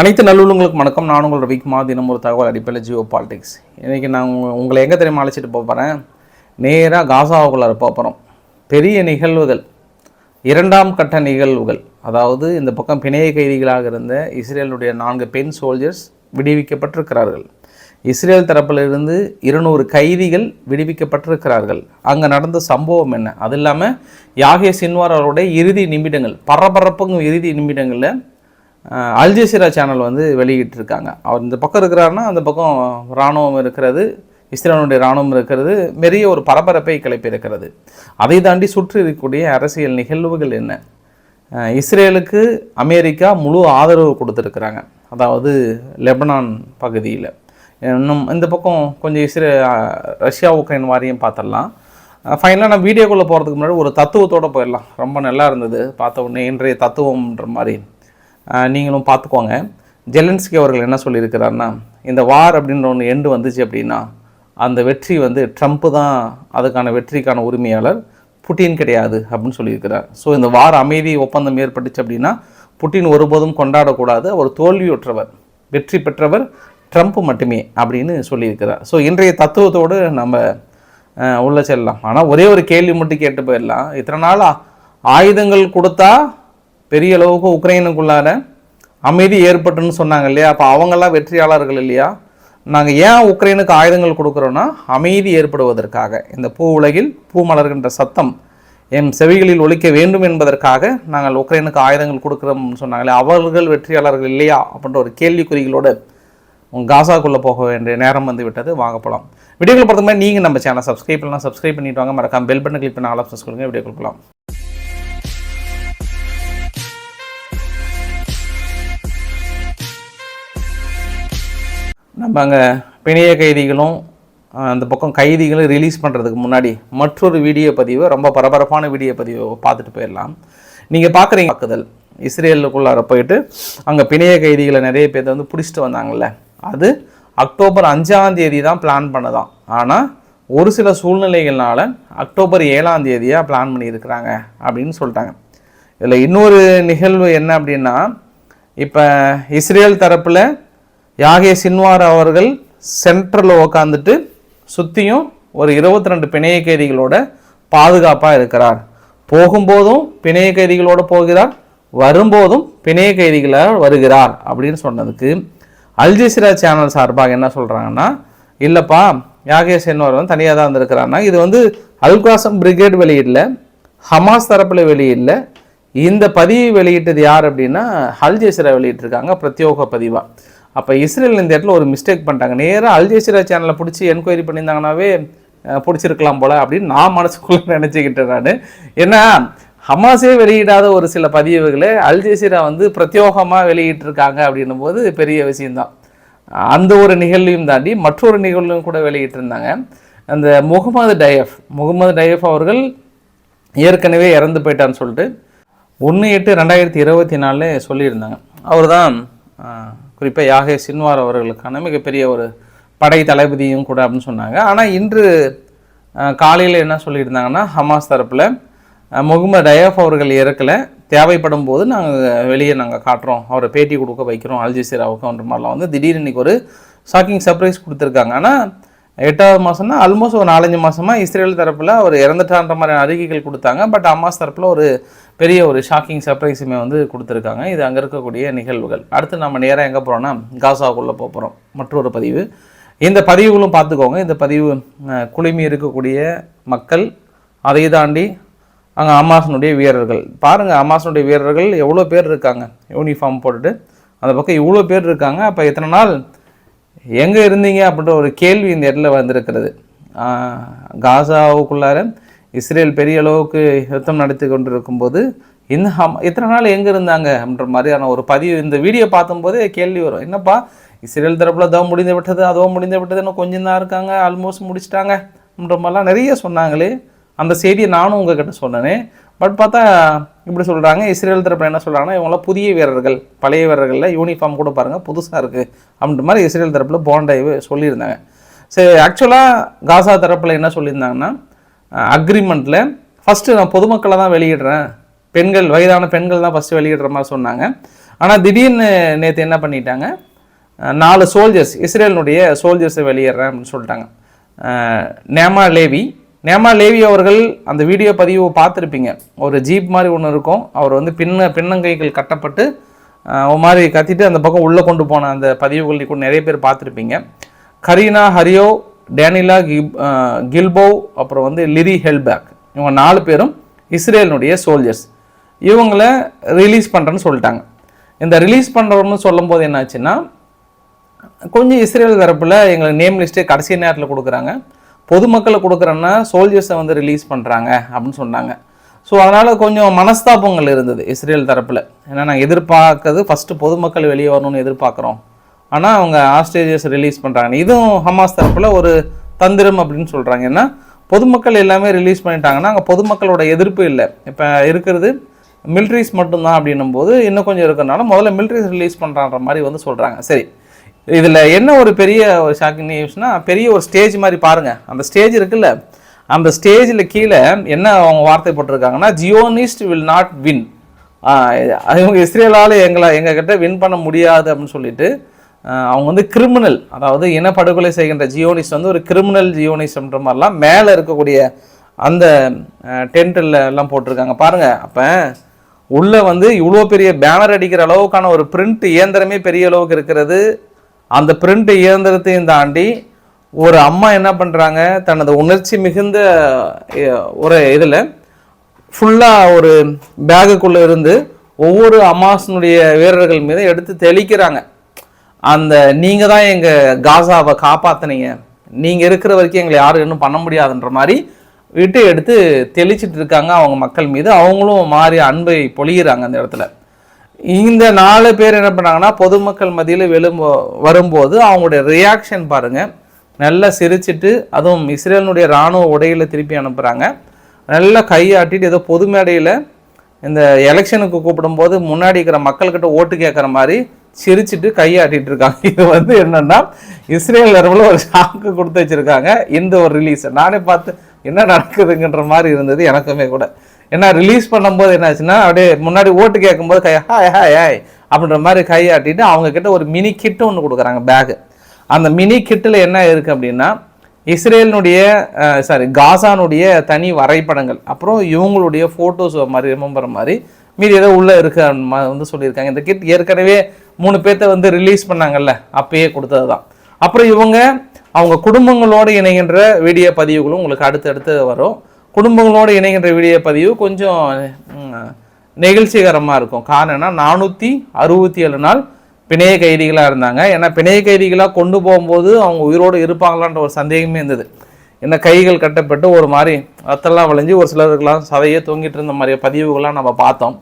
அனைத்து நல்லுள்ளங்களுக்கு வணக்கம். நான் உங்கள் ரவிக்குமார். தினம் ஒரு தகவல் அடிப்படையில் ஜியோ பாலிடிக்ஸ். இன்றைக்கி நான் உங்களை எங்கே தெரியுமா அழைச்சிட்டு போகிறேன் நேராக காசாவுக்குள்ளார போகிறோம் பெரிய நிகழ்வுகள் இரண்டாம் கட்ட நிகழ்வுகள். அதாவது இந்த பக்கம் பிணைய கைதிகளாக இருந்த இஸ்ரேலுடைய நான்கு பெண் சோல்ஜர்ஸ் விடுவிக்கப்பட்டிருக்கிறார்கள். இஸ்ரேல் தரப்பிலிருந்து இருநூறு கைதிகள் விடுவிக்கப்பட்டிருக்கிறார்கள். அங்கே நடந்த சம்பவம் என்ன? அது இல்லாமல் யாகே சின்வார் அவருடைய இறுதி நிமிடங்கள் பரபரப்புங்க இறுதி நிமிடங்களில் அல்ஜசீரா சேனல் வந்து வெளியிட்டிருக்காங்க. அவர் இந்த பக்கம் இருக்கிறாருன்னா அந்த பக்கம் இராணுவம் இருக்கிறது இஸ்ரேலுடைய இராணுவம் இருக்கிறது பெரிய ஒரு பரபரப்பை கிளப்பியிருக்கிறது. அதை தாண்டி சுற்றி இருக்கக்கூடிய அரசியல் நிகழ்வுகள் என்ன? இஸ்ரேலுக்கு அமெரிக்கா முழு ஆதரவு கொடுத்துருக்குறாங்க. அதாவது லெபனான் பகுதியில். இன்னும் இந்த பக்கம் கொஞ்சம் இஸ்ரே ரஷ்யா உக்ரைன் வாரியம் பார்த்துடலாம். ஃபைனலாக நான் வீடியோக்குள்ளே போகிறதுக்கு முன்னாடி ஒரு தத்துவத்தோடு போயிடலாம். ரொம்ப நல்லா இருந்தது. பார்த்த உடனே இன்றைய தத்துவம்ன்ற மாதிரி. நீங்களும் பார்த்துக்கோங்க. ஜெலன்ஸ்கி அவர்கள் என்ன சொல்லியிருக்கிறாருன்னா இந்த வார் அப்படின்ற ஒன்று எண்டு வந்துச்சு அப்படின்னா அந்த வெற்றி வந்து ட்ரம்ப்பு தான் அதுக்கான வெற்றிக்கான உரிமையாளர் புட்டின் கிடையாது அப்படின்னு சொல்லியிருக்கிறார். ஸோ இந்த வார் அமைதி ஒப்பந்தம் ஏற்பட்டுச்சு அப்படின்னா புட்டின் ஒருபோதும் கொண்டாடக்கூடாது அவர் தோல்வியுற்றவர் வெற்றி பெற்றவர் ட்ரம்ப் மட்டுமே அப்படின்னு சொல்லியிருக்கிறார். ஸோ இன்றைய தத்துவத்தோடு நம்ம உள்ளே உள்ள செல்லலாம். ஆனால் ஒரே ஒரு கேள்வி மட்டும் கேட்டு போயிடலாம். இத்தனை நாள் ஆயுதங்கள் கொடுத்தா பெரிய அளவுக்கு உக்ரைனுக்குள்ளார அமைதி ஏற்பட்டுன்னு சொன்னாங்க இல்லையா? அப்போ அவங்கெல்லாம் வெற்றியாளர்கள் இல்லையா? நாங்கள் ஏன் உக்ரைனுக்கு ஆயுதங்கள் கொடுக்குறோன்னா அமைதி ஏற்படுவதற்காக. இந்த பூ உலகில் பூ மலர்கின்ற சத்தம் என் செவிகளில் ஒழிக்க வேண்டும் என்பதற்காக நாங்கள் உக்ரைனுக்கு ஆயுதங்கள் கொடுக்குறோம்னு சொன்னாங்களே அவர்கள் வெற்றியாளர்கள் இல்லையா? அப்படின்ற ஒரு கேள்விக்குறிகளோடு உங்கள் காசாக்குள்ளே போக வேண்டிய நேரம் வந்து விட்டது. வாங்க போகலாம் வீடியோக்கள் பார்த்தோம்னா நீங்கள் நம்ம சேனல் சப்ஸ்கிரைப் பண்ணலாம். சப்ஸ்கிரைப் பண்ணிட்டு வாங்க. மறக்காம பெல் பட்டன் கிளிக் பண்ண ஆல் ஆப்ஷன்ஸ் கொடுங்க. வீடியோ கொடுக்கலாம். நம்ம அங்கே பிணைய கைதிகளும் அந்த பக்கம் கைதிகளும் ரிலீஸ் பண்ணுறதுக்கு முன்னாடி மற்றொரு வீடியோ பதிவு ரொம்ப பரபரப்பான வீடியோ பதிவை பார்த்துட்டு போயிடலாம். நீங்கள் பார்க்குறீங்க தாக்குதல். இஸ்ரேலுக்குள்ளார போயிட்டு அங்கே பிணைய கைதிகளை நிறைய பேர் வந்து பிடிச்சிட்டு வந்தாங்கள்ல அது அக்டோபர் அஞ்சாம் தேதி தான் பிளான் பண்ணதான் ஆனால் ஒரு சில சூழ்நிலைகள்னால அக்டோபர் ஏழாம் தேதியாக பிளான் பண்ணியிருக்கிறாங்க அப்படின்னு சொல்லிட்டாங்க. இதில் இன்னொரு நிகழ்வு என்ன அப்படின்னா இப்போ இஸ்ரேல் தரப்பில் யாகே சின்வார் அவர்கள் சென்ட்ரலில் உக்காந்துட்டு சுற்றியும் ஒரு இருபத்தி ரெண்டு பிணைய கைதிகளோட பாதுகாப்பாக இருக்கிறார். போகும்போதும் பிணைய கைதிகளோடு போகிறார் வரும்போதும் பிணைய கைதிகளாக வருகிறார் அப்படின்னு சொன்னதுக்கு அல்ஜசிரா சேனல் சார்பாக என்ன சொல்கிறாங்கன்னா இல்லைப்பா யாகே சின்வார் வந்து தனியாக தான் வந்திருக்கிறாருன்னா இது வந்து அல்காசம் பிரிகேட் வெளியிடல ஹமாஸ் தரப்பில் வெளியிடல. இந்த பதிவு வெளியிட்டது யார் அப்படின்னா அல்ஜசிரா வெளியிட்டிருக்காங்க பிரத்யோக பதிவாக அப்போ இஸ்ரேல் இந்த இடத்துல ஒரு மிஸ்டேக் பண்ணிட்டாங்க. நேராக அல்ஜெசிரா சேனலை பிடிச்சி என்கொயரி பண்ணியிருந்தாங்கனாவே பிடிச்சிருக்கலாம் போல் அப்படின்னு நான் மனசுக்குள்ளே நினச்சிக்கிட்டேன் நான். ஏன்னா ஹமாஸே வெளியிடாத ஒரு சில பதிவுகளை அல்ஜெசிரா வந்து பிரத்யோகமாக வெளியிட்டிருக்காங்க அப்படின்னும் போது பெரிய விஷயம்தான். அந்த ஒரு நிகழ்வையும் தாண்டி மற்றொரு நிகழ்வையும் கூட வெளியிட்டிருந்தாங்க. அந்த முகமது டயஃப் முகமது டயஃப் அவர்கள் ஏற்கனவே இறந்து போயிட்டான்னு சொல்லிட்டு ஒன்று எட்டு ரெண்டாயிரத்தி இருபத்தி நாலில் சொல்லியிருந்தாங்க. அவர் தான் குறிப்பாக யாகே சின்வார் அவர்களுக்கான மிகப்பெரிய ஒரு படை தளபதியும் கூட அப்படின்னு சொன்னாங்க. ஆனால் இன்று காலையில் என்ன சொல்லியிருந்தாங்கன்னா ஹமாஸ் தரப்பில் முகமது டயஃப் அவர்கள் இறக்கலை. தேவைப்படும் போது நாங்கள் வெளியே நாங்கள் காட்டுறோம். அவரை பேட்டி கொடுக்க வைக்கிறோம். அல்ஜசீராவுக்குன்ற மாதிரிலாம் வந்து திடீர்னு இன்றைக்கி ஒரு ஷாக்கிங் சர்ப்ரைஸ் கொடுத்துருக்காங்க. ஆனால் எட்டாவது மாதம்னா ஆல்மோஸ்ட் ஒரு நாலஞ்சு மாதமாக இஸ்ரேல் தரப்பில் அவர் இறந்துட்டான்ற மாதிரியான அறிக்கைகள் கொடுத்தாங்க. பட் அம்மாஸ் தரப்பில் ஒரு பெரிய ஒரு ஷாக்கிங் சர்ப்ரைஸுமே வந்து கொடுத்துருக்காங்க. இது அங்கே இருக்கக்கூடிய நிகழ்வுகள். அடுத்து நம்ம நேராக எங்கே போகிறோம்னா காசாவுக்குள்ளே போக போகிறோம் மற்றொரு பதிவு. இந்த பதிவுகளும் பார்த்துக்கோங்க. இந்த பதிவு குழுமி இருக்கக்கூடிய மக்கள் அதை தாண்டி அங்கே அம்மாசனுடைய வீரர்கள். பாருங்கள் அம்மாசனுடைய வீரர்கள் எவ்வளோ பேர் இருக்காங்க. யூனிஃபார்ம் போட்டுட்டு. அந்த பக்கம் இவ்வளோ பேர் இருக்காங்க. அப்போ எத்தனை நாள் எங்கே இருந்தீங்க அப்படின்ற ஒரு கேள்வி இந்த இடத்துல வந்திருக்கிறது. காசாவுக்குள்ளார இஸ்ரேல் பெரிய அளவுக்கு யுத்தம் நடத்தி கொண்டு இருக்கும்போது இந்த ஹம் இத்தனை நாள் எங்கே இருந்தாங்க அப்படின்ற மாதிரியான ஒரு பதிவு இந்த வீடியோ பார்க்கும்போதே கேள்வி வரும். என்னப்பா இஸ்ரேல் தரப்பில் அதோ முடிந்து விட்டது அதோ முடிந்து விட்டது இன்னும் கொஞ்சம் தான் இருக்காங்க ஆல்மோஸ்ட் முடிச்சிட்டாங்க அப்படின்ற மாதிரிலாம் நிறைய சொன்னாங்களே. அந்த செய்தியை நானும் உங்ககிட்ட சொன்னேனே. பட் பார்த்தா இப்படி சொல்கிறாங்க இஸ்ரேல் தரப்பில் என்ன சொல்கிறாங்கன்னா இவங்களாம் புதிய வீரர்கள் பழைய வீரர்களில் யூனிஃபார்ம் கூட பாருங்கள் புதுசாக இருக்குது அப்படின்ற மாதிரி இஸ்ரேல் தரப்பில் போண்டாய்வு சொல்லியிருந்தாங்க. சரி ஆக்சுவலாக காசா தரப்பில் என்ன சொல்லியிருந்தாங்கன்னா அக்ரிமெண்ட்டில் ஃபஸ்ட்டு நான் பொதுமக்களை தான் வெளியிடுறேன். பெண்கள் வயதான பெண்கள் தான் ஃபஸ்ட்டு வெளியிடுற மாதிரி சொன்னாங்க. ஆனால் திடீர்னு நேற்று என்ன பண்ணிட்டாங்க? நாலு சோல்ஜர்ஸ் இஸ்ரேலினுடைய சோல்ஜர்ஸை வெளியேறேன் அப்படின்னு சொல்லிட்டாங்க. நேமா லேவி நேமா லேவி அவர்கள் அந்த வீடியோ பதிவு பார்த்துருப்பீங்க. ஒரு ஜீப் மாதிரி ஒன்று இருக்கும். அவர் வந்து பின்ன பின்னங்கைகள் கட்டப்பட்டு ஒரு மாதிரி கத்திட்டு அந்த பக்கம் உள்ளே கொண்டு போன அந்த பதிவுகள் கூட நிறைய பேர் பார்த்துருப்பீங்க. கரீனா ஹரியோ டேனிலா கிப் கில்போவ் கில்போ அப்புறம் வந்து லிரி ஹெல்பேக். இவங்க நாலு பேரும் இஸ்ரேலினுடைய சோல்ஜர்ஸ் இவங்கள ரிலீஸ் பண்ணுறேன்னு சொல்லிட்டாங்க. இந்த ரிலீஸ் பண்ணுறோம்னு சொல்லும்போது என்னாச்சுன்னா கொஞ்சம் இஸ்ரேல் தரப்பில் எங்களுக்கு நேம் லிஸ்ட்டே கடைசி நேரத்தில் கொடுக்குறாங்க. பொதுமக்களை கொடுக்குறேன்னா சோல்ஜர்ஸை வந்து ரிலீஸ் பண்ணுறாங்க அப்படின்னு சொன்னாங்க. ஸோ அதனால் கொஞ்சம் மனஸ்தாபங்கள் இருந்தது இஸ்ரேல் தரப்பில். ஏன்னா நாங்கள் எதிர்பார்க்கறது ஃபஸ்ட்டு பொதுமக்கள் வெளியே வரணும்னு எதிர்பார்க்குறோம். ஆனால் அவங்க ஆஸ்ட்ரேலியர்ஸ் ரிலீஸ் பண்ணுறாங்க இதுவும் ஹமாஸ் தரப்பில் ஒரு தந்திரம் அப்படின்னு சொல்கிறாங்க ஏன்னா பொதுமக்கள் எல்லாமே ரிலீஸ் பண்ணிட்டாங்கன்னா அங்கே பொதுமக்களோட எதிர்ப்பு இல்லை. இப்போ இருக்கிறது மிலிட்ரிஸ் மட்டும்தான் அப்படின்னும் போது இன்னும் கொஞ்சம் இருக்கிறனால முதல்ல மிலிட்ரிஸ் ரிலீஸ் பண்ணுறான்ற மாதிரி வந்து சொல்கிறாங்க சரி இதில் என்ன ஒரு பெரிய ஒரு ஷாக்கிங் நியூஸ்னா பெரிய ஒரு ஸ்டேஜ் மாதிரி பாருங்கள் அந்த ஸ்டேஜ் இருக்குல்ல. அந்த ஸ்டேஜில் கீழே என்ன அவங்க வார்த்தை போட்டிருக்காங்கன்னா ஜியோனிஸ்ட் வில் நாட் வின் இவங்க இஸ்ரேலால் எங்களை எங்கக்கிட்ட வின் பண்ண முடியாது அப்படின்னு சொல்லிட்டு அவங்க வந்து கிரிமினல் அதாவது இனப்படுகொலை செய்கின்ற ஜியோனிஸ்ட் வந்து ஒரு கிரிமினல் ஜியோனிஸ்ட்ன்ற மாதிரிலாம் மேலே இருக்கக்கூடிய அந்த டென்ட்டில் எல்லாம் போட்டிருக்காங்க. பாருங்கள் அப்போ உள்ளே வந்து இவ்வளோ பெரிய பேனர் அடிக்கிற அளவுக்கான ஒரு பிரிண்ட் இயந்திரமே பெரிய அளவுக்கு இருக்கிறது. அந்த பிரிண்ட் இயந்திரத்தையும் தாண்டி ஒரு அம்மா என்ன பண்ணுறாங்க தனது உணர்ச்சி மிகுந்த ஒரு இதில் ஃபுல்லாக ஒரு பேகுக்குள்ளே இருந்து ஒவ்வொரு அமாசனுடைய வீரர்கள் மீது எடுத்து தெளிக்கிறாங்க. அந்த நீங்கள் தான் எங்கள் காசாவை காப்பாற்றினீங்க நீங்கள் இருக்கிற வரைக்கும் எங்களை யாரும் இன்னும் பண்ண முடியாதுன்ற மாதிரி விட்டு எடுத்து தெளிச்சிட்டு இருக்காங்க அவங்க மக்கள் மீது. அவங்களும் மாறி அன்பை பொழிகிறாங்க அந்த இடத்துல. இந்த நாலு பேர் என்ன பண்ணாங்கன்னா பொதுமக்கள் மத்தியில் வெளும்போ வரும்போது அவங்களுடைய ரியாக்ஷன் பாருங்கள் நல்லா சிரிச்சிட்டு அதுவும் இஸ்ரேலினுடைய இராணுவ உடையில் திருப்பி அனுப்புகிறாங்க நல்லா கையாட்டிட்டு ஏதோ பொது மேடையில் இந்த எலெக்ஷனுக்கு கூப்பிடும்போது முன்னாடி இருக்கிற மக்கள்கிட்ட ஓட்டு கேட்குற மாதிரி சிரிச்சிட்டு கையாட்டிட்டு இருக்காங்க. இது வந்து என்னென்னா இஸ்ரேல் நிறுவனம் ஒரு ஷாக்கு கொடுத்து வச்சுருக்காங்க. இந்த ஒரு ரிலீஸ் நானே பார்த்து என்ன நடக்குதுங்கன்ற மாதிரி இருந்தது எனக்குமே கூட. ஏன்னா ரிலீஸ் பண்ணும்போது என்னாச்சுன்னா அப்படியே முன்னாடி ஓட்டு கேட்கும்போது கை ஹாய் ஹாய் ஹாய் அப்படின்ற மாதிரி கையாட்டிட்டு அவங்க கிட்ட ஒரு மினி கிட்டு ஒன்று கொடுக்குறாங்க பேகு அந்த மினி கிட்டில் என்ன இருக்குது அப்படின்னா இஸ்ரேலினுடைய சாரி காசானுடைய தனி வரைபடங்கள். அப்புறம் இவங்களுடைய ஃபோட்டோஸ் மாதிரி ரிமெம்பர் மாதிரி மீதி ஏதோ உள்ளே இருக்க மா- வந்து சொல்லியிருக்காங்க. இந்த கிட் ஏற்கனவே மூணு பேர்த்த வந்து ரிலீஸ் பண்ணாங்கல்ல அப்பயே கொடுத்தது தான். அப்புறம் இவங்க அவங்க குடும்பங்களோடு இணைகின்ற வீடியோ பதிவுகளும் உங்களுக்கு அடுத்தடுத்து வரும். குடும்பங்களோடு இணைகின்ற வீடியோ பதிவு கொஞ்சம் நெகிழ்ச்சிகரமாக இருக்கும். காரணம்னா நானூற்றி அறுபத்தி ஏழு நாள் பிணைய கைதிகளாக இருந்தாங்க. ஏன்னா பிணைய கைதிகளாக கொண்டு போகும்போது அவங்க உயிரோடு இருப்பாங்களான்ற ஒரு சந்தேகமே இருந்தது. என்ன கைகள் கட்டப்பட்டு ஒரு மாதிரி ரத்தெல்லாம் வளைஞ்சு ஒரு சிலருக்கெல்லாம் சதையே தொங்கிட்டு இருந்த மாதிரி பதிவுகள்லாம் நம்ம பார்த்தோம்.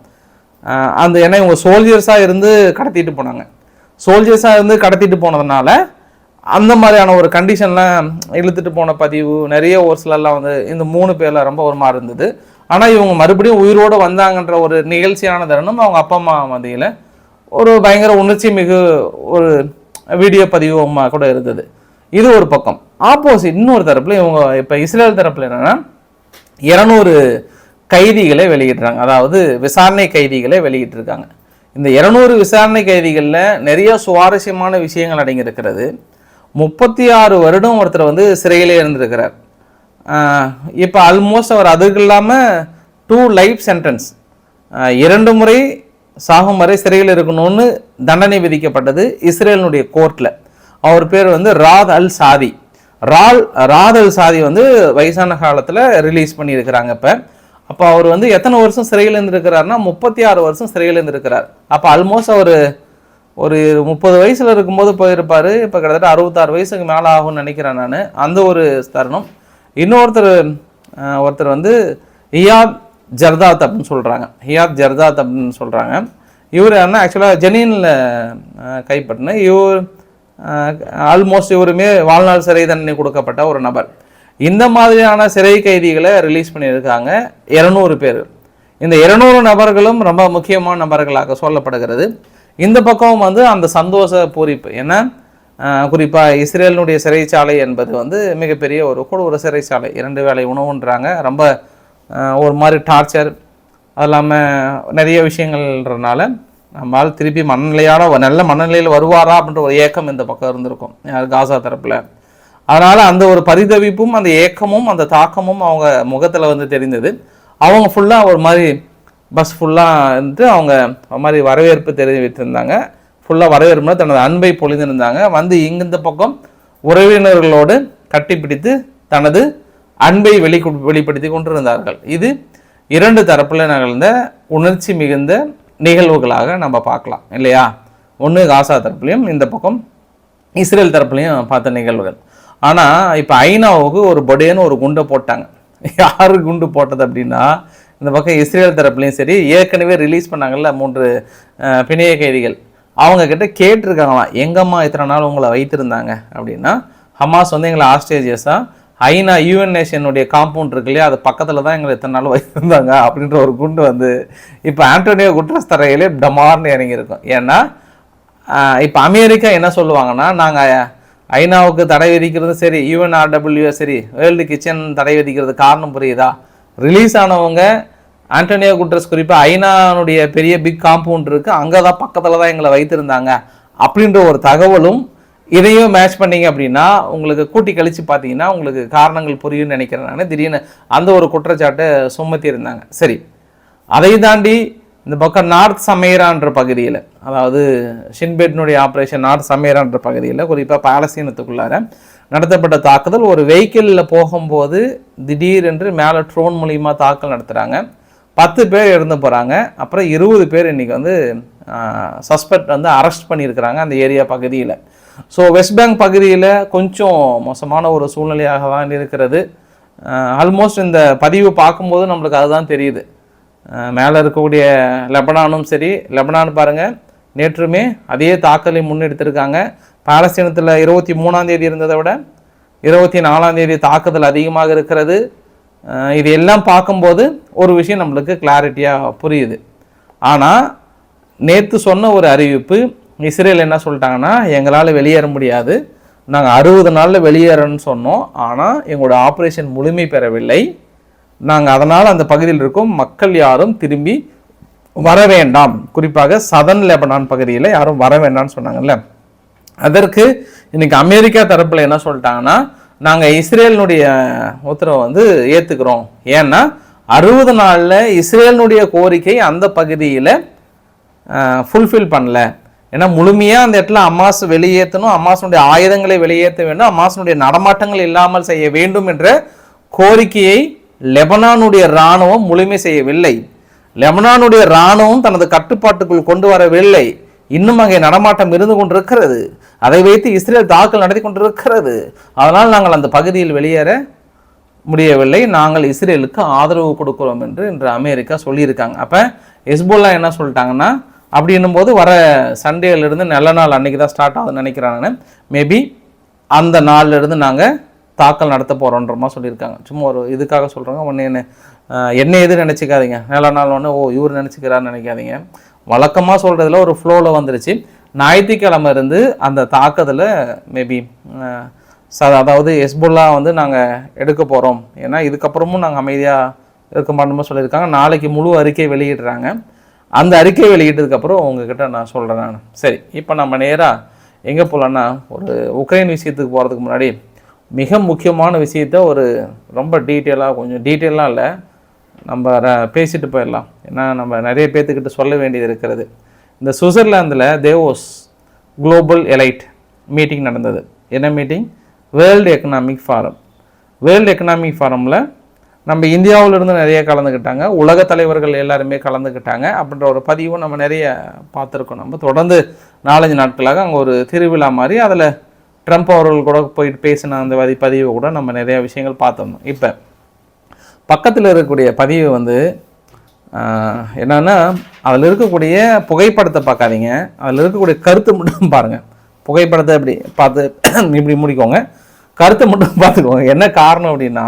அந்த ஏன்னா இவங்க சோல்ஜர்ஸாக இருந்து கடத்திட்டு போனாங்க. சோல்ஜர்ஸாக இருந்து கடத்திட்டு போனதுனால அந்த மாதிரியான ஒரு கண்டிஷன்லாம் இழுத்துட்டு போன பதிவு நிறைய ஒரு சிலர்லாம் வந்து இந்த மூணு பேரில் ரொம்ப ஒரு மாதிரி இருந்தது. ஆனால் இவங்க மறுபடியும் உயிரோடு வந்தாங்கன்ற ஒரு நிகழ்ச்சியான தருணம் அவங்க அப்பா அம்மா மத்தியில் ஒரு பயங்கர உணர்ச்சி மிகு ஒரு வீடியோ பதிவுமா கூட இருந்தது. இது ஒரு பக்கம். ஆப்போசிட் இன்னொரு தரப்பில் இவங்க இப்போ இஸ்ரேல் தரப்பில் என்னென்னா இரநூறு கைதிகளை வெளியிடுறாங்க. அதாவது விசாரணை கைதிகளை வெளியிட்டிருக்காங்க. இந்த இரநூறு விசாரணை கைதிகளில் நிறைய சுவாரஸ்யமான விஷயங்கள் அடங்கியிருக்கிறது. முப்பத்தி ஆறு வருடம் ஒருத்தர் வந்து சிறையிலே இருந்திருக்கிறார். இப்போ ஆல்மோஸ்ட் அவர் அதுக்கு இல்லாமல் டூ லைஃப் சென்டென்ஸ் இரண்டு முறை சாகும் வரை சிறையில் இருக்கணும்னு தண்டனை விதிக்கப்பட்டது இஸ்ரேலினுடைய கோர்ட்டில் அவர் பேர் வந்து ராத் அல் சாதி. ரால் ராத் அல் சாதி வந்து வயசான காலத்தில் ரிலீஸ் பண்ணியிருக்கிறாங்க இப்போ. அப்போ அவர் வந்து எத்தனை வருஷம் சிறையில் இருந்திருக்கிறாருன்னா முப்பத்தி ஆறு வருஷம் சிறையில் இருந்திருக்கிறார். அப்போ ஆல்மோஸ்ட் அவர் ஒரு முப்பது வயசில் இருக்கும்போது போயிருப்பார். இப்போ கிட்டத்தட்ட அறுபத்தாறு வயசுக்கு மேலே ஆகும்னு நினைக்கிறேன் நான். அந்த ஒரு தருணம். இன்னொருத்தர் ஒருத்தர் வந்து ஹியாத் ஜர்தாத் அப்படின்னு சொல்கிறாங்க ஹியாத் ஜர்தாத் அப்படின்னு சொல்கிறாங்க இவர் என்ன ஆக்சுவலாக ஜெனீனில் கைப்பற்றின. இவர் ஆல்மோஸ்ட் இவருமே வாழ்நாள் சிறை தண்டனை கொடுக்கப்பட்ட ஒரு நபர். இந்த மாதிரியான சிறை கைதிகளை ரிலீஸ் பண்ணியிருக்காங்க இரநூறு பேர். இந்த இருநூறு நபர்களும் ரொம்ப முக்கியமான நபர்களாக சொல்லப்படுகிறது. இந்த பக்கம் வந்து அந்த சந்தோஷ பூரிப்பு. ஏன்னா குறிப்பாக இஸ்ரேலினுடைய சிறைச்சாலை என்பது வந்து மிகப்பெரிய ஒரு கூட ஒரு சிறைச்சாலை. இரண்டு வேளை உணவுன்றாங்க. ரொம்ப ஒரு மாதிரி டார்ச்சர் அது இல்லாமல் நிறைய விஷயங்கள்ன்றனால நம்மால் திருப்பி மனநிலையான நல்ல மனநிலையில் வருவாரா அப்படின்ற ஒரு ஏக்கம் இந்த பக்கம் இருந்திருக்கும். காசா தரப்பில். அதனால் அந்த ஒரு பரிதவிப்பும் அந்த ஏக்கமும் அந்த தாக்கமும் அவங்க முகத்தில் வந்து தெரிந்தது. அவங்க ஃபுல்லாக ஒரு மாதிரி பஸ் ஃபுல்லாக வந்து அவங்க மாதிரி வரவேற்பு தெரிவித்திருந்தாங்க. ஃபுல்லாக வரவேற்புனா தனது அன்பை பொழிந்திருந்தாங்க. வந்து இங்கிருந்த பக்கம் உறவினர்களோடு கட்டிப்பிடித்து தனது அன்பை வெளி வெளிப்படுத்தி கொண்டிருந்தார்கள். இது இரண்டு தரப்பில் நிகழ்ந்த உணர்ச்சி மிகுந்த நிகழ்வுகளாக நம்ம பார்க்கலாம் இல்லையா? ஒன்று காசா தரப்புலையும் இந்த பக்கம் இஸ்ரேல் தரப்புலையும் பார்த்த நிகழ்வுகள். ஆனால் இப்போ ஐநாவுக்கு ஒரு பொடேன்னு ஒரு குண்டை போட்டாங்க. யார் குண்டு போட்டது அப்படின்னா இந்த பக்கம் இஸ்ரேல் தரப்புலையும் சரி ஏற்கனவே ரிலீஸ் பண்ணாங்கல்ல மூன்று பிணைய கைதிகள். அவங்க கிட்ட கேட்டிருக்காங்களாம் எங்கம்மா இத்தனை நாள் உங்களை வைத்திருந்தாங்க? அப்படின்னா ஹமாஸ் வந்து எங்களை ஆஸ்ட்ரேஜியஸாக ஐநா யூஎன் நேஷனுடைய காம்பவுண்ட் இருக்கு இல்லையா அது பக்கத்தில் தான் எங்களை இத்தனை நாள் வைத்திருந்தாங்க அப்படின்ற ஒரு குண்டு வந்து இப்போ ஆண்டோனியோ குட்ரஸ் தரையிலே டமார்னு இறங்கியிருக்கும். ஏன்னா இப்போ அமெரிக்கா என்ன சொல்லுவாங்கன்னா நாங்கள் ஐநாவுக்கு தடை விதிக்கிறது சரி யூஎன்ஆர்டபிள்யூ சரி வேர்ல்டு கிச்சன் தடை விதிக்கிறது காரணம் புரியுதா? ரிலீஸ் ஆனவங்க ஆண்டனியோ குட்ரஸ் குறிப்பாக ஐநானுடைய பெரிய பிக் காம்பவுண்ட் இருக்குது அங்கே தான் பக்கத்தில் தான் எங்களை வைத்திருந்தாங்க. அப்படின்ற ஒரு தகவலும் இதையும் மேட்ச் பண்ணீங்க அப்படின்னா உங்களுக்கு கூட்டி கழிச்சு பார்த்தீங்கன்னா உங்களுக்கு காரணங்கள் புரியும்னு நினைக்கிறேன் நான். திடீர்னு அந்த ஒரு குற்றச்சாட்டை சுமத்தி இருந்தாங்க சரி. அதை தாண்டி இந்த பக்கம் நார்த் சமேரான்ற பகுதியில் அதாவது ஷின்பேட்னுடைய ஆப்ரேஷன் நார்த் சமேரான்ற பகுதியில் குறிப்பாக பாலஸ்தீனத்துக்குள்ளார நடத்தப்பட்ட தாக்குதல். ஒரு வெஹிக்கிளில் போகும்போது திடீரென்று மேலே ட்ரோன் மூலியமாக தாக்கல் நடத்துகிறாங்க பத்து பேர் இறந்து போகிறாங்க அப்புறம் இருபது பேர் இன்றைக்கி வந்து சஸ்பெக்ட் வந்து அரெஸ்ட் பண்ணியிருக்கிறாங்க அந்த ஏரியா பகுதியில். ஸோ வெஸ்ட் பேங்க் பகுதியில் கொஞ்சம் மோசமான ஒரு சூழ்நிலையாக தான் இருக்கிறது. ஆல்மோஸ்ட் இந்த பதிவு பார்க்கும்போது நம்மளுக்கு அதுதான் தெரியுது. மேலே இருக்கக்கூடிய லெபனானும் சரி லெபனான் பாருங்கள் நேற்றுமே அதே தாக்கலை முன்னெடுத்திருக்காங்க. பாலஸ்தீனத்தில் இருபத்தி மூணாந்தேதி இருந்ததை விட இருபத்தி நாலாம் தேதி தாக்குதல் அதிகமாக இருக்கிறது. இது எல்லாம் பார்க்கும்போது ஒரு விஷயம் நம்மளுக்கு கிளாரிட்டியாக புரியுது. ஆனால் நேற்று சொன்ன ஒரு அறிவிப்பு இஸ்ரேல் என்ன சொல்லிட்டாங்கன்னா எங்களால் வெளியேற முடியாது. நாங்கள் அறுபது நாளில் வெளியேறோன்னு சொன்னோம். ஆனால் எங்களோட ஆப்ரேஷன் முழுமை பெறவில்லை. நாங்கள் அதனால் அந்த பகுதியில் இருக்கும் மக்கள் யாரும் திரும்பி வர வேண்டாம். குறிப்பாக சதன் லெபனான் பகுதியில் யாரும் வர வேண்டாம்னு சொன்னாங்கல்ல. அதற்கு இன்னைக்கு அமெரிக்கா தரப்பில் என்ன சொல்லிட்டாங்கன்னா நாங்கள் இஸ்ரேலினுடைய உத்தரவை வந்து ஏற்றுக்கிறோம் ஏன்னா அறுபது நாளில் இஸ்ரேலினுடைய கோரிக்கை அந்த பகுதியில் ஃபுல்ஃபில் பண்ணல. ஏன்னா முழுமையாக அந்த இடத்துல அம்மாஸ் வெளியேற்றணும் அம்மாசனுடைய ஆயுதங்களை வெளியேற்ற வேண்டும் அம்மாசனுடைய நடமாட்டங்கள் இல்லாமல் செய்ய வேண்டும் என்ற கோரிக்கையை லெபனானுடைய இராணுவம் முழுமை செய்யவில்லை. லெபனானுடைய இராணுவம் தனது கட்டுப்பாட்டுக்குள் கொண்டு வரவில்லை. இன்னும் அங்கே நடமாட்டம் இருந்து கொண்டிருக்கிறது. அதை வைத்து இஸ்ரேல் தாக்கல் நடத்தி கொண்டிருக்கிறது. அதனால் நாங்கள் அந்த பகுதியில் வெளியேற முடியவில்லை. நாங்கள் இஸ்ரேலுக்கு ஆதரவு கொடுக்கிறோம் என்று இன்று அமெரிக்கா சொல்லியிருக்காங்க. அப்போ ஹெஸ்புல்லா என்ன சொல்லிட்டாங்கன்னா அப்படின்னும் போது வர சண்டேலேருந்து நல்ல நாள் அன்னைக்கு தான் ஸ்டார்ட் ஆகுதுன்னு நினைக்கிறாங்கன்னு. மேபி அந்த நாள்ல இருந்து நாங்கள் தாக்கல் நடத்த போகிறோன்றமா சொல்லியிருக்காங்க. சும்மா ஒரு இதுக்காக சொல்கிறாங்க ஒன்று என்ன என்ன எது நினச்சிக்காதீங்க. நல்ல நாள் ஒன்று ஓ இவர் நினச்சிக்கிறான்னு நினைக்காதீங்க. வழக்கமாக சொல்கிறதுல ஒரு ஃப்ளோவில் வந்துருச்சு. ஞாயிற்றுக்கிழமை இருந்து அந்த தாக்கத்தில் மேபி ச அதாவது எஸ்புல்லா வந்து நாங்கள் எடுக்க போகிறோம் ஏன்னா இதுக்கப்புறமும் நாங்கள் அமைதியாக இருக்க மாட்டோம்னு சொல்லியிருக்காங்க. நாளைக்கு முழு அறிக்கை வெளியிடுறாங்க. அந்த அறிக்கை வெளியிட்டதுக்கப்புறம் உங்ககிட்ட நான் சொல்கிறேன் நான். சரி இப்போ நம்ம நேராக எங்கே போகலான்னா ஒரு உக்ரைன் விஷயத்துக்கு போகிறதுக்கு முன்னாடி மிக முக்கியமான விஷயத்த ஒரு ரொம்ப டீட்டெயிலாக கொஞ்சம் டீட்டெயிலாக இல்லை. நம்ம ர- பேசிட்டு போயிடலாம். ஏன்னா நம்ம நிறைய பேர்த்துக்கிட்ட சொல்ல வேண்டியது இருக்கிறது. இந்த சுவிட்சர்லாந்தில் தேவோஸ் குளோபல் எலைட் மீட்டிங் நடந்தது. என்ன meeting world economic forum world economic ஃபாரமில் நம்ம இந்தியாவிலிருந்து நிறைய கலந்துக்கிட்டாங்க. உலக தலைவர்கள் எல்லாருமே கலந்துக்கிட்டாங்க. அப்படின்ற ஒரு பதிவும் நம்ம நிறைய பார்த்துருக்கோம். நம்ம தொடர்ந்து நாலஞ்சு நாட்களாக அங்கே ஒரு திருவிழா மாதிரி அதில் ட்ரம்ப் அவர்கள் கூட போயிட்டு பேசின அந்த பதிவை கூட நம்ம நிறைய விஷயங்கள் பார்த்துருந்தோம் இப்போ பக்கத்தில் இருக்கக்கூடிய பதிவு வந்து என்னென்னா என்னன்னா அதில் இருக்கக்கூடிய புகைப்படத்தை பார்க்காதீங்க. அதில் இருக்கக்கூடிய கருத்து மட்டும் பாருங்கள் புகைப்படத்தை இப்படி பார்த்து இப்படி முடிக்கோங்க. கருத்தை மட்டும் பார்த்துக்கோங்க. என்ன காரணம் அப்படின்னா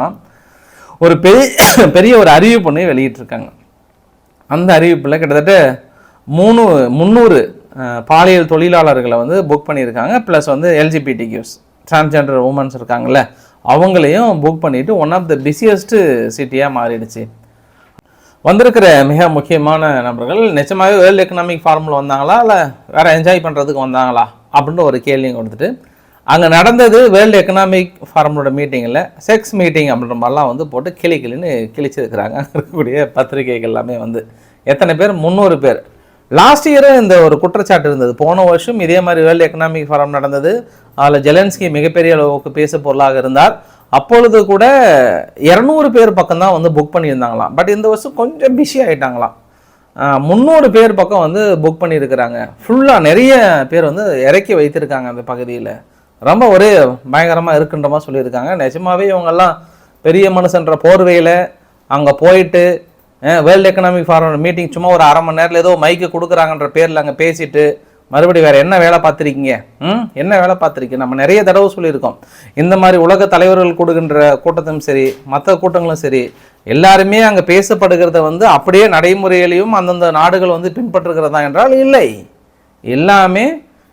ஒரு பெரிய பெரிய ஒரு அறிவிப்பு ஒன்று வெளியிட்டிருக்காங்க. அந்த அறிவிப்பில் கிட்டத்தட்ட மூணு முந்நூறு பாலியல் தொழிலாளர்களை வந்து புக் பண்ணியிருக்காங்க. ப்ளஸ் வந்து எல்ஜிபிடி கியூஸ் டிரான்ஸ்ஜெண்டர் உமன்ஸ் இருக்காங்கல்ல அவங்களையும் புக் பண்ணிவிட்டு ஒன் ஆஃப் த பிஸியஸ்ட்டு சிட்டியாக மாறிடுச்சு. வந்திருக்கிற மிக முக்கியமான நபர்கள் நிச்சயமாகவே வேர்ல்டு எக்கனாமிக் ஃபார்மில் வந்தாங்களா? இல்லை வேறு என்ஜாய் பண்ணுறதுக்கு வந்தாங்களா? அப்படின்ற ஒரு கேள்வியும் கொடுத்துட்டு அங்கே நடந்தது வேர்ல்டு எக்கனாமிக் ஃபார்மோட மீட்டிங்கில் செக்ஸ் மீட்டிங் அப்படின்ற மாதிரிலாம் வந்து போட்டு கிளி கிளின்னு கிழிச்சிருக்கிறாங்க. இருக்கக்கூடிய பத்திரிகைகள் எல்லாமே வந்து. எத்தனை பேர்? முந்நூறு பேர். லாஸ்ட் இயரும் இந்த ஒரு குற்றச்சாட்டு இருந்தது. போன வருஷம் இதே மாதிரி வேர்ல்டு எக்கனாமிக் ஃபாரம் நடந்தது. அதில் ஜெலன்ஸ்கி மிகப்பெரிய அளவுக்கு பேச பொருளாக இருந்தார். அப்பொழுது கூட இரநூறு பேர் பக்கம் தான் வந்து புக் பண்ணியிருந்தாங்களாம். பட் இந்த வருஷம் கொஞ்சம் பிஸி ஆகிட்டாங்களாம் முந்நூறு பேர் பக்கம் வந்து புக் பண்ணியிருக்கிறாங்க. ஃபுல்லாக நிறைய பேர் வந்து இறக்கி வைத்திருக்காங்க அந்த பகுதியில். ரொம்ப ஒரே பயங்கரமாக இருக்குன்ற மாதிரி சொல்லியிருக்காங்க. நிஜமாவே இவங்கெல்லாம் பெரிய மனுஷன்ற போர்வையில் அங்கே போயிட்டு வேர்ல்டு எக்கனாமிக் ஃபாரம் மீட்டிங் சும்மா ஒரு அரை மணி நேரத்தில் ஏதோ மைக்கு கொடுக்குறாங்கன்ற பேரில் அங்கே பேசிட்டு மறுபடியும் வேறு என்ன வேலை பார்த்துருக்கீங்க? ம்? என்ன வேலை பார்த்துருக்கீங்க? நம்ம நிறைய தடவை சொல்லியிருக்கோம். இந்த மாதிரி உலக தலைவர்கள் கொடுக்கின்ற கூட்டத்தும் சரி மற்ற கூட்டங்களும் சரி எல்லாருமே அங்கே பேசப்படுகிறத வந்து அப்படியே நடைமுறையிலையும் அந்தந்த நாடுகள் வந்து பின்பற்றுகிறதா என்றால் இல்லை. எல்லாமே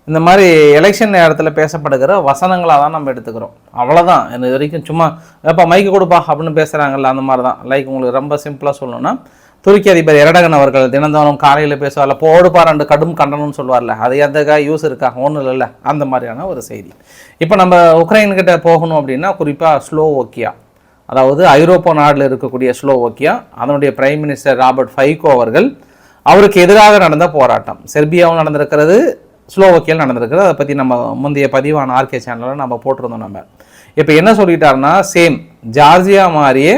இந்த மாதிரி எலெக்ஷன் நேரத்தில் பேசப்படுகிற வசனங்களாக தான் நம்ம எடுத்துக்கிறோம். அவ்வளோதான் இது வரைக்கும் சும்மா எப்போ மைக்கு கொடுப்பா அப்படின்னு பேசுகிறாங்கல்ல அந்த மாதிரி தான் லைக் உங்களுக்கு ரொம்ப சிம்பிளாக சொல்லணும்னா துருக்கி அதிபர் எரடகன் அவர்கள் தினந்தோறும் காலையில் பேசுவார்ல போடுப்பா ரெண்டு கடும் கண்டனம்னு சொல்லுவார்ல அது எந்தக்கா யூஸ் இருக்கா? ஒன்றும் இல்லைல்ல. அந்த மாதிரியான ஒரு செய்தி. இப்போ நம்ம உக்ரைன்கிட்ட போகணும் அப்படின்னா குறிப்பாக ஸ்லோவோக்கியா. அதாவது ஐரோப்பா நாட்டில் இருக்கக்கூடிய ஸ்லோவோக்கியா அதனுடைய பிரைம் மினிஸ்டர் ராபர்ட் ஃபைகோ அவர்கள் அவருக்கு எதிராக நடந்த போராட்டம். செர்பியாவும் நடந்திருக்கிறது ஸ்லோவக்கியில் நடந்திருக்குது. அதை பற்றி நம்ம முந்தைய பதிவான ஆர்கே சேனலில் நம்ம போட்டிருந்தோம் நம்ம. இப்போ என்ன சொல்லிட்டாருன்னா சேம் ஜார்ஜியா மாதிரியே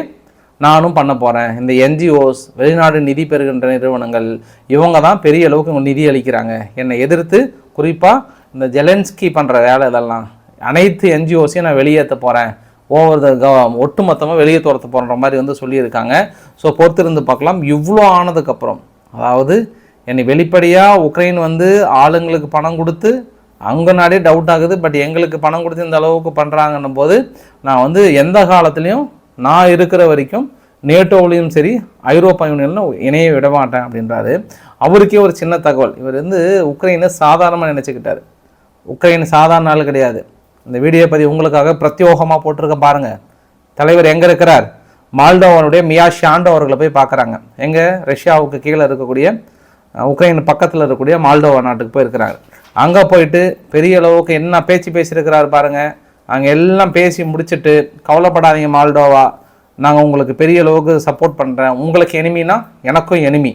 நானும் பண்ண போகிறேன் இந்த என்ஜிஓஸ் வெளிநாடு நிதி பெறுகின்ற நிறுவனங்கள் இவங்க தான் பெரிய அளவுக்கு நிதி அளிக்கிறாங்க. என்னை எதிர்த்து குறிப்பாக இந்த ஜெலன்ஸ்கி பண்ணுற வேலை இதெல்லாம். அனைத்து என்ஜிஓஸையும் நான் வெளியேற்ற போகிறேன் ஓவர் த கவ ஒட்டுமொத்தமாக வெளியே துரத்த போகிற மாதிரி வந்து சொல்லியிருக்காங்க. ஸோ பொறுத்திருந்து பார்க்கலாம். இவ்வளோ ஆனதுக்கப்புறம் அதாவது என்னை வெளிப்படையாக உக்ரைன் வந்து ஆளுங்களுக்கு பணம் கொடுத்து அவங்க நாடே டவுட் ஆகுது பட் எங்களுக்கு பணம் கொடுத்து இந்த அளவுக்கு பண்ணுறாங்கன்னும் போது நான் வந்து எந்த காலத்துலேயும் நான் இருக்கிற வரைக்கும் நேட்டோவிலையும் சரி ஐரோப்பா யூனியனில் இணைய விட மாட்டேன் அப்படின்றாரு. அவருக்கே ஒரு சின்ன தகவல். இவர் வந்து உக்ரைனை சாதாரணமாக நினச்சிக்கிட்டார். உக்ரைன் சாதாரண ஆள் கிடையாது. இந்த வீடியோ பதிவு உங்களுக்காக பிரத்யோகமாக போட்டிருக்க பாருங்க. தலைவர் எங்கே இருக்கிறார்? மால்டோவனுடைய மியா ஷாண்டோ அவர்களை போய் பார்க்குறாங்க. எங்கே? ரஷ்யாவுக்கு கீழே இருக்கக்கூடிய உக்ரைன் பக்கத்தில் இருக்கக்கூடிய மால்டோவா நாட்டுக்கு போயிருக்கிறாரு அங்கே போயிட்டு பெரிய அளவுக்கு என்ன பேச்சு பேசியிருக்கிறாரு பாருங்கள் அங்கே எல்லாம் பேசி முடிச்சுட்டு கவலைப்படாதீங்க மால்டோவா. நாங்கள் உங்களுக்கு பெரிய அளவுக்கு சப்போர்ட் பண்ணுறேன் உங்களுக்கு எனிமினா எனக்கும் எனிமி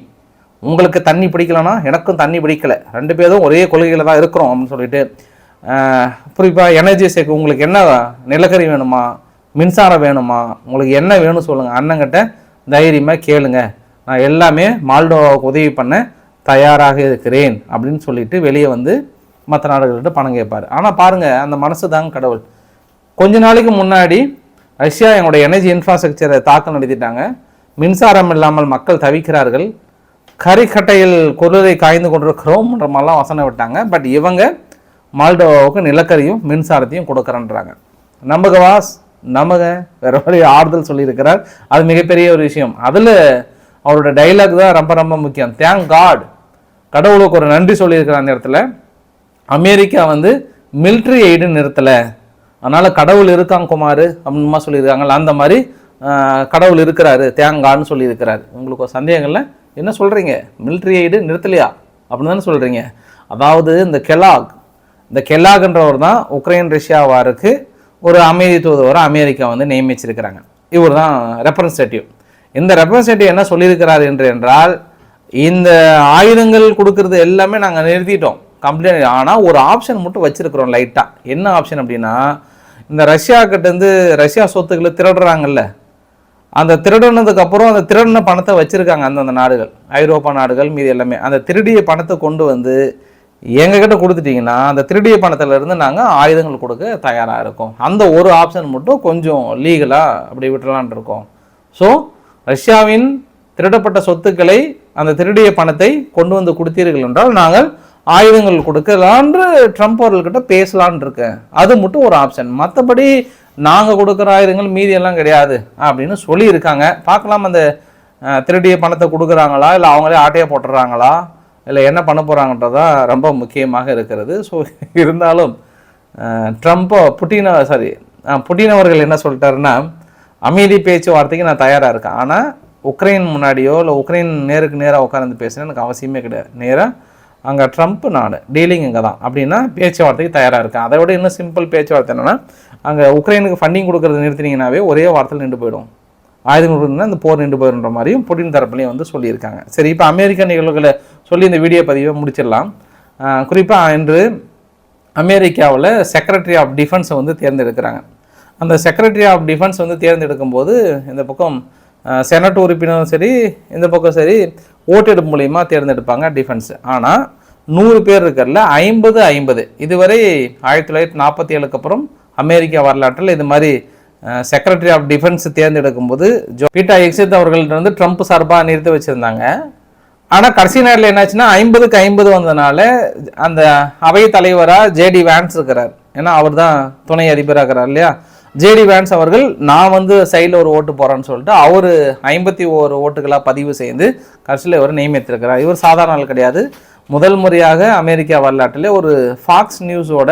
உங்களுக்கு தண்ணி பிடிக்கலன்னா எனக்கும் தண்ணி பிடிக்கல. ரெண்டு பேரும் ஒரே கொள்கையில் தான் இருக்கிறோம் அப்படின்னு சொல்லிட்டு குறிப்பாக எனர்ஜி சேக்கு உங்களுக்கு என்ன நிலக்கரி வேணுமா? மின்சாரம் வேணுமா? உங்களுக்கு என்ன வேணும் சொல்லுங்கள் அண்ணங்கிட்ட தைரியமாக கேளுங்க. நான் எல்லாமே மால்டோவாவுக்கு உதவி பண்ணேன். தயாராக இருக்கிறேன் அப்படின்னு சொல்லிட்டு வெளியே வந்து மற்ற நாடுகள்கிட்ட பணம் கேட்பார். ஆனால் பாருங்கள் அந்த மனசு தாங்க கடவுள். கொஞ்ச நாளைக்கு முன்னாடி ரஷ்யா எங்களுடைய எனர்ஜி இன்ஃப்ராஸ்ட்ரக்சரை தாக்கம் நடத்திட்டாங்க. மின்சாரம் இல்லாமல் மக்கள் தவிக்கிறார்கள். கரிக்கட்டையில் குளிரை காய்ந்து கொண்டிருக்கிறோம்ன்ற மாதிரிலாம் வசனம் விட்டாங்க. பட் இவங்க மால்டோவாவுக்கு நிலக்கரியும் மின்சாரத்தையும் கொடுக்குறேன்றாங்க. நம்பகவாஸ் நமக வேற வழி ஆறுதல் சொல்லியிருக்கிறார். அது மிகப்பெரிய ஒரு விஷயம். அதில் அவரோட டைலாக் தான் ரொம்ப ரொம்ப முக்கியம். தேங்க் காட் கடவுளுக்கு ஒரு நன்றி சொல்லியிருக்கிற அந்த இடத்துல. அமெரிக்கா வந்து மிலிட்ரி எய்டு நிறுத்தலை. அதனால் கடவுள் இருக்காங்க குமார் அப்படின்மா சொல்லியிருக்காங்கல்ல அந்த மாதிரி கடவுள் இருக்கிறாரு தேங்கான்னு சொல்லியிருக்கிறாரு. உங்களுக்கு ஒரு சந்தேகங்கள்ல என்ன சொல்கிறீங்க மிலிட்ரி எய்டு நிறுத்தலையா? அப்படின்னு தானே சொல்கிறீங்க அதாவது இந்த கெலாக் இந்த கெலாக்ன்றவர் தான் உக்ரைன் ரஷ்யா வாருக்கு ஒரு அமைதி தூதுவரை அமெரிக்கா வந்து நியமிச்சிருக்கிறாங்க. இவர் தான் ரெப்ரசன்டேட்டிவ் இந்த ரெப்ரசன்டேட்டிவ் என்ன சொல்லியிருக்கிறார் என்று என்றால் இந்த ஆயுதங்கள் கொடுக்கறது எல்லாமே நாங்கள் நிறுத்திட்டோம். கம்ப்ளைண்ட் ஆனால் ஒரு ஆப்ஷன் மட்டும் வச்சுருக்குறோம் லைட்டாக என்ன ஆப்ஷன் அப்படின்னா இந்த ரஷ்யா கிட்டேருந்து ரஷ்யா சொத்துக்களை திருடுறாங்கல்ல. அந்த திருடினதுக்கப்புறம் அந்த திருடின பணத்தை வச்சுருக்காங்க அந்தந்த நாடுகள். ஐரோப்பா நாடுகள் மீதி எல்லாமே. அந்த திருடிய பணத்தை கொண்டு வந்து எங்ககிட்ட கொடுத்துட்டிங்கன்னா அந்த திருடிய பணத்திலேருந்து நாங்கள் ஆயுதங்கள் கொடுக்க தயாராக இருக்கோம். அந்த ஒரு ஆப்ஷன் மட்டும் கொஞ்சம் லீகலாக அப்படி விட்டுலான் இருக்கோம். ஸோ ரஷ்யாவின் திருடப்பட்ட சொத்துக்களை அந்த திருடிய பணத்தை கொண்டு வந்து கொடுத்தீர்கள் என்றால் நாங்கள் ஆயுதங்கள் கொடுக்கலான்று ட்ரம்ப் அவர்கள்கிட்ட பேசலான் இருக்கேன். அது மட்டும் ஒரு ஆப்ஷன். மற்றபடி நாங்கள் கொடுக்குற ஆயுதங்கள் மீதி எல்லாம் கிடையாது அப்படின்னு சொல்லியிருக்காங்க. பார்க்கலாம் அந்த திருடிய பணத்தை கொடுக்குறாங்களா? இல்லை அவங்களே ஆட்டையாக போட்டுறாங்களா இல்லை என்ன பண்ண போகிறாங்கன்றதா ரொம்ப முக்கியமாக இருக்கிறது. ஸோ இருந்தாலும் ட்ரம்ப்போ புட்டின சாரி புட்டின் அவர்கள் என்ன சொல்லிட்டாருன்னா அமைதி பேச்சுவார்த்தைக்கு நான் தயாராக இருக்கேன். ஆனால் உக்ரைன் முன்னாடியோ இல்லை உக்ரைன் நேருக்கு நேராக உட்கார்ந்து பேசணும் எனக்கு அவசியமே கிடையாது. நேராக அங்கே ட்ரம்ப் நாடு டீலிங் இங்கே தான் அப்படின்னா பேச்சுவார்த்தைக்கு தயாராக இருக்கேன். அதை விட இன்னும் சிம்பிள் பேச்சுவார்த்தை என்னென்னா அங்கே உக்ரைனுக்கு ஃபண்டிங் கொடுக்குறது நிறுத்தினீங்கன்னாவே ஒரே வார்த்தையில் நின்று போயிடும். ஆயுதம் கொடுக்குறதுனா அந்த போர் நின்று போயிடுன்ற மாதிரியும் புடின் தரப்புலையும் வந்து சொல்லியிருக்காங்க. சரி இப்போ அமெரிக்க நிகழ்வுகளை சொல்லி இந்த வீடியோ பதிவை முடிச்சிடலாம். குறிப்பாக இன்று அமெரிக்காவில் செக்ரட்டரி ஆஃப் டிஃபென்ஸை வந்து தேர்ந்தெடுக்கிறாங்க. அந்த செக்ரட்டரி ஆஃப் டிஃபென்ஸ் வந்து தேர்ந்தெடுக்கும் போது இந்த பக்கம் செனட் உறுப்பினரும் சரி இந்த பக்கம் சரி ஓட்டெடுப்பு மூலயமா தேர்ந்தெடுப்பாங்க டிஃபென்ஸ் ஆனால் நூறு பேர் இருக்கிறல ஐம்பது ஐம்பது. இதுவரை ஆயிரத்தி தொள்ளாயிரத்தி நாற்பத்தி ஏழுக்கு அப்புறம் அமெரிக்கா வரலாற்றில் இது மாதிரி செக்ரட்டரி ஆஃப் டிஃபென்ஸ் தேர்ந்தெடுக்கும் போது ஜோ பீட்டா எக்ஸித் அவர்கள்ட்ட வந்து ட்ரம்ப் சார்பாக நிறுத்தி வச்சுருந்தாங்க. ஆனால் கடைசி நேரத்தில் என்னாச்சுன்னா ஐம்பதுக்கு ஐம்பது வந்ததுனால அந்த அவை தலைவராக ஜேடி வேன்ஸ் இருக்கிறார். ஏன்னா அவர் தான் துணை அதிபராக இருக்கிறார் இல்லையா? ஜேடி வேன்ஸ் அவர்கள் நான் வந்து சைடில் ஒரு ஓட்டு போகிறேன்னு சொல்லிட்டு அவர் ஐம்பத்தி ஓரு ஓட்டுகளாக பதிவு செய்து கடைசியில் இவர் நியமித்திருக்கிறார். இவர் சாதாரண ஆள் கிடையாது. முதல் முறையாக அமெரிக்கா வரலாற்றில் ஒரு ஃபாக்ஸ் நியூஸோட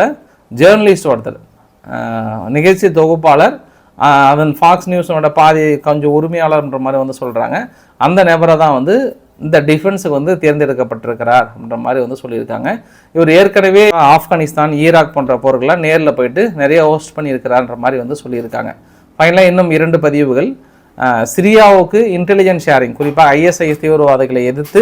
ஜேர்னலிஸ்ட் ஒருத்தர். நிகழ்ச்சி தொகுப்பாளர். அதன் ஃபாக்ஸ் நியூஸோட பாதி கொஞ்சம் உரிமையாளர்ன்ற மாதிரி வந்து சொல்கிறாங்க அந்த நபரை தான் வந்து இந்த டிஃபென்ஸுக்கு வந்து தேர்ந்தெடுக்கப்பட்டிருக்கிறார் அப்படின்ற மாதிரி வந்து சொல்லியிருக்காங்க. இவர் ஏற்கனவே ஆப்கானிஸ்தான் ஈராக் போன்ற போர்கள்லாம் நேரில் போயிட்டு நிறைய ஹோஸ்ட் பண்ணியிருக்கிறார்ன்ற மாதிரி வந்து சொல்லியிருக்காங்க. ஃபைனலாக இன்னும் இரண்டு பதிவுகள். சிரியாவுக்கு இன்டெலிஜென்ஸ் ஷேரிங் குறிப்பாக ஐஎஸ்ஐஎஸ் தீவிரவாதிகளை எதிர்த்து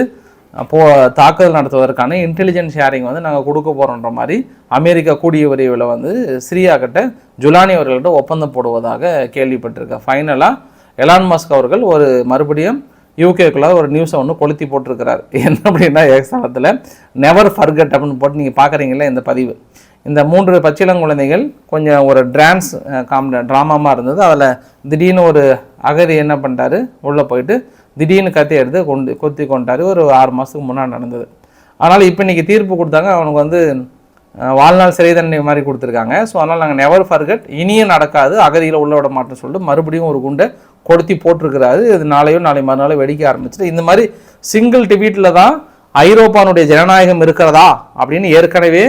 போ தாக்குதல் நடத்துவதற்கான இன்டெலிஜென்ஸ் ஷேரிங் வந்து நாங்கள் கொடுக்க போகிறோன்ற மாதிரி அமெரிக்கா கூடிய விரைவில் வந்து சிரியா கிட்ட ஜுலானி அவர்கள்ட்ட ஒப்பந்தம் போடுவதாக கேள்விப்பட்டிருக்கேன். ஃபைனலாக எலான் மஸ்க் அவர்கள் ஒரு மறுபடியும் யூகேக்குள்ள ஒரு நியூஸை ஒன்று கொளுத்தி போட்டிருக்கிறார். என்ன அப்படின்னா ஏகஸ்தானத்தில் நெவர் ஃபர்கட் அப்படின்னு போட்டு நீங்கள் பார்க்குறீங்களே இந்த பதிவு. இந்த மூன்று பச்சிளங்குழந்தைகள் கொஞ்சம் ஒரு ட்ரான்ஸ் காம் ட்ராமாமாக இருந்தது. அதில் திடீர்னு ஒரு அகதி என்ன பண்ணிட்டாரு? உள்ளே போயிட்டு திடீர்னு கத்தி எடுத்து கொண்டு கொத்தி கொண்டாரு. ஒரு ஆறு மாதத்துக்கு முன்னாடி நடந்தது. அதனால் இப்போ இன்றைக்கி தீர்ப்பு கொடுத்தாங்க. அவனுக்கு வந்து வாழ்நாள் சிறை தண்டனை மாதிரி கொடுத்துருக்காங்க. ஸோ அதனால் நாங்கள் நெவர் ஃபர்கட் இனியும் நடக்காது. அகதியில் உள்ள விட மாட்டோம்னு சொல்லிட்டு மறுபடியும் ஒரு குண்டை கொளுத்தி போட்டிருக்கிறாரு. இது நாளையோ நாளை மறுநாளோ வெடிக்க ஆரம்பிச்சிட்டு இந்த மாதிரி சிங்கிள் டிபீட்டில் தான் ஐரோப்பானுடைய ஜனநாயகம் இருக்கிறதா அப்படின்னு ஏற்கனவே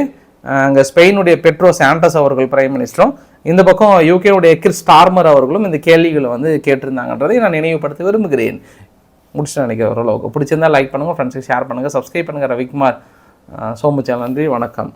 அங்கே ஸ்பெயினுடைய பெட்ரோ சாண்டஸ் அவர்கள் பிரைம் மினிஸ்டரும் இந்த பக்கம் யூகேவுடைய கிறிஸ் ஸ்டார்மர் அவர்களும் இந்த கேள்விகளை வந்து கேட்டிருந்தாங்கன்றதை நான் நினைவுபடுத்த விரும்புகிறேன். முடிச்சுட்டு நினைக்கிற ஓரளவுக்கு. பிடிச்சிருந்தா லைக் பண்ணுங்கள் ஃப்ரெண்ட்ஸுக்கு ஷேர் பண்ணுங்கள் சப்ஸ்கிரைப் பண்ணுங்கள் ரவிக்குமார் சோமு சேனல் நன்றி வணக்கம்.